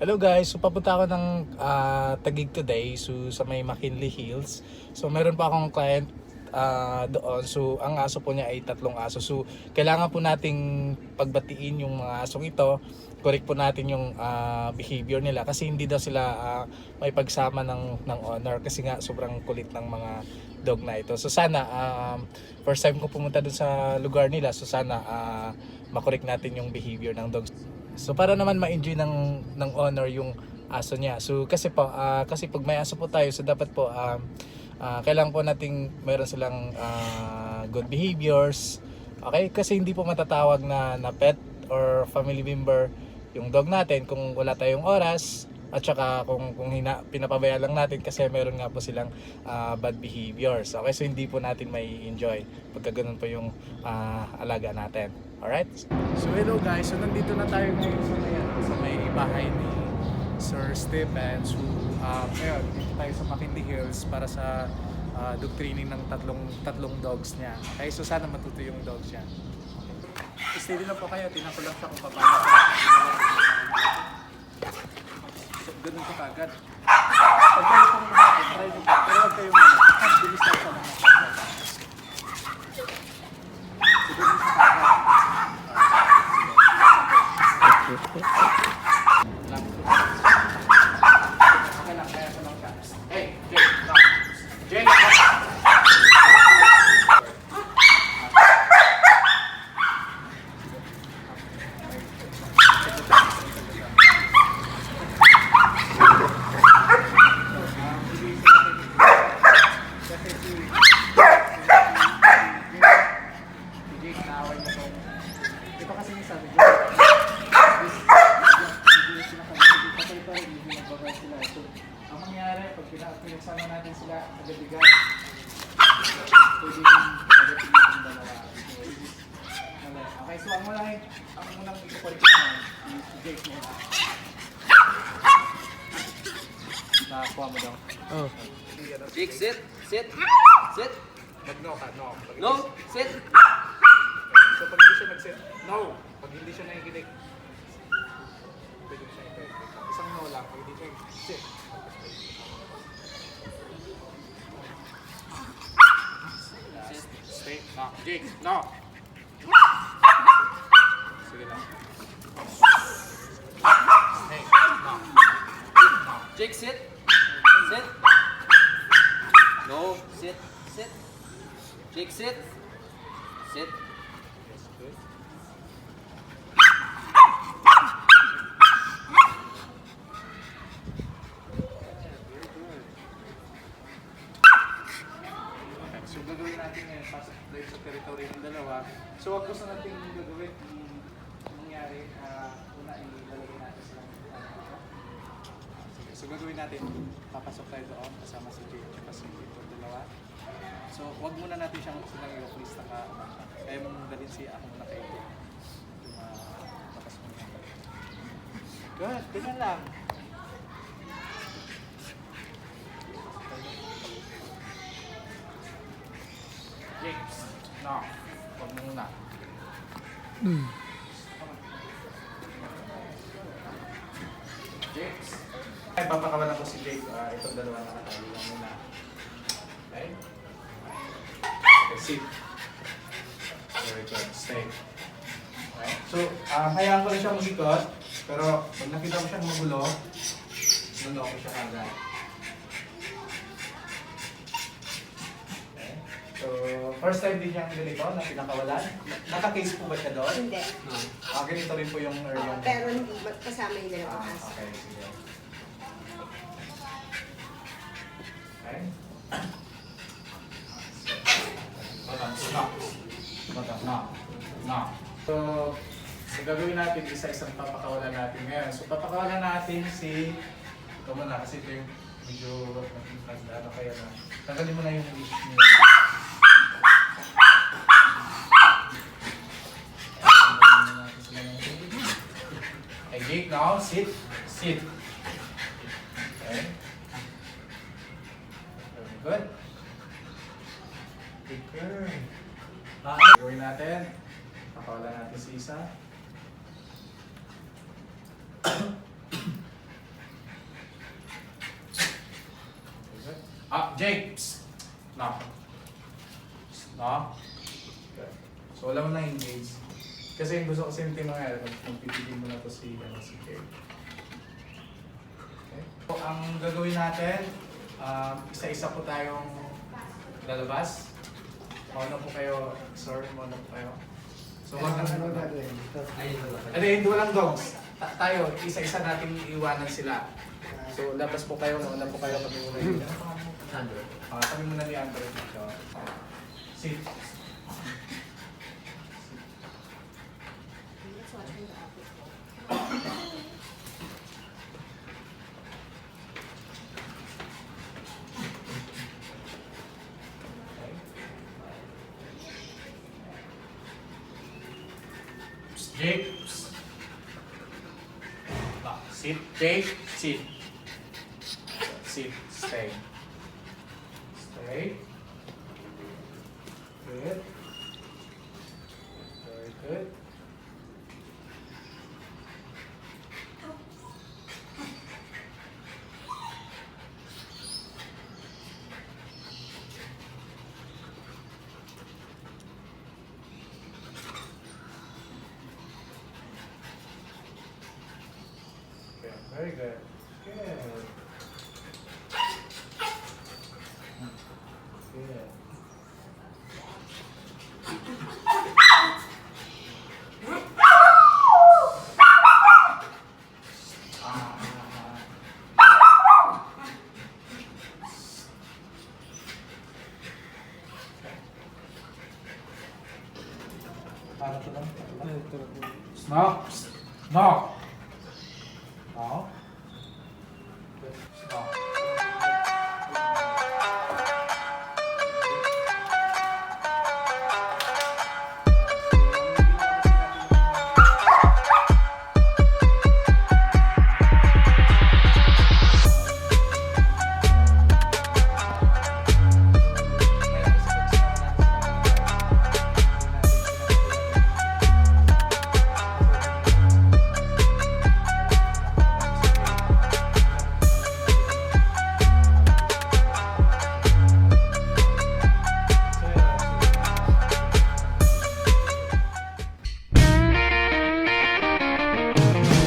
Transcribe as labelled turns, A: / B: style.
A: Hello guys, so papunta ako ng ah, Tagig today so sa may McKinley Hills. So meron pa akong client ah, doon. So ang aso po niya ay tatlong aso. So kailangan po nating pagbatiin yung mga asong ito. Correct po natin yung ah, behavior nila kasi hindi daw sila ah, may pagsama ng ng owner kasi nga sobrang kulit ng mga dog na ito. So sana um, first time ko pumunta doon sa lugar nila. So sana ah, makorek natin yung behavior ng dogs. So para naman ma-enjoy ng ng owner yung aso niya. So kasi po ah, kasi pag may aso po tayo so dapat po um, ah, kailangan po nating meron silang ah, good behaviors. Okay? Kasi hindi po matatawag na na pet or family member yung dog natin kung wala tayong oras at saka kung kung hina, pinapabayaan lang natin kasi meron nga po silang ah, bad behaviors. Okay, so hindi po natin may enjoy pagka ganun po yung ah, alaga natin. Alright? So hello guys, so nandito na tayo ngayon sa may, ano, sa may bahay ni Sir Stephen. So um, ngayon, dito tayo sa McKinley Hills para sa ah, dog training ng tatlong tatlong dogs niya. Okay, so sana matuto yung dogs niya. Steady lang po kayo, lang siya kung paano. So, ganun ko kagad. Pag kayo pong lumapit, try nyo po. Pero huwag kayong ano, mas bilis lang sa mga Okay. So ang muna ang munang ikukulit ko na, si Jake muna. Nakakuha mo daw.
B: Oh.
C: Jake, sit. Sit. Sit.
A: Mag-no ka, no. Pag
C: No. Sit.
A: So pag hindi siya nag-set, no. Pag hindi siya nakikinig, pwede siya Isang no lang, pag hindi siya sit.
C: Sit.
A: Stay. No. Jake, no. Sige lang. No.
C: Jake, sit. Sit. No. Sit. Sit. Jake, sit. Sit.
A: Yes, good. So gagawin natin ngayon, sa territory ng dalawa. So wag gusto natin gagawin yung nangyari, ah, una ilalagay natin sila. Sige, so gagawin natin, papasok tayo doon kasama si Jay at si Victor dalawa. So wag muna natin siyang silang i-please na ka, kaya mong dalhin si ako muna kay Jay. Yung uh, tapos mo niya. Good, ganyan lang. James, no, wag mo muna. James. Ay, papakawalan ko si Jake. Ah, itong dalawa nakatali lang muna. Okay? Okay, sit. Very good. Stay. Okay? So, ah hayaan ko lang siya masikot. Pero, pag nakita ko siyang magulo, nuno ko siya kagad. Okay? So, first time din niyang ganito na pinakawalan. Naka-case po ba siya doon?
B: Hindi.
A: Ah, ganito rin po yung
B: Oo,
A: earlier.
B: pero hindi kasama yung dalawang
A: Ah,
B: aso.
A: okay, sige. Stop. Button, knock. Knock. So, so gagawin natin isa-isang papakawalan natin ngayon. So, papakawalan natin si... Ito muna kasi ito yung medyo nagdano kaya na. Tanggalin mo na yung leash. Okay, Jake, now sit. Sit. Okay. Very good. Sticker. Ha? Gawin natin. Pakawala natin si isa. ah, Jake! Psst. No. No? So, wala mo na engage. Kasi yung gusto ko simple mga yan, magpipigil mo na to si, ano, si Kay. Okay. So, ang gagawin natin, uh, isa-isa po tayong lalabas. Mauna po kayo, sir, mauna po kayo. So, wag
D: Ano
A: na?
C: Ayun na
A: Ano hindi walang dogs. Ta- tayo, isa-isa natin iiwanan sila. So, labas po kayo, mauna po kayo, kami muna yun. Ah, kami muna ni Andre. So, sit. Psst, Jake. Psst. Ah, sit. Jake. Sit. Sit. Stay. Stay. Good. Very good. Very good. Stop. No. Good. Stop.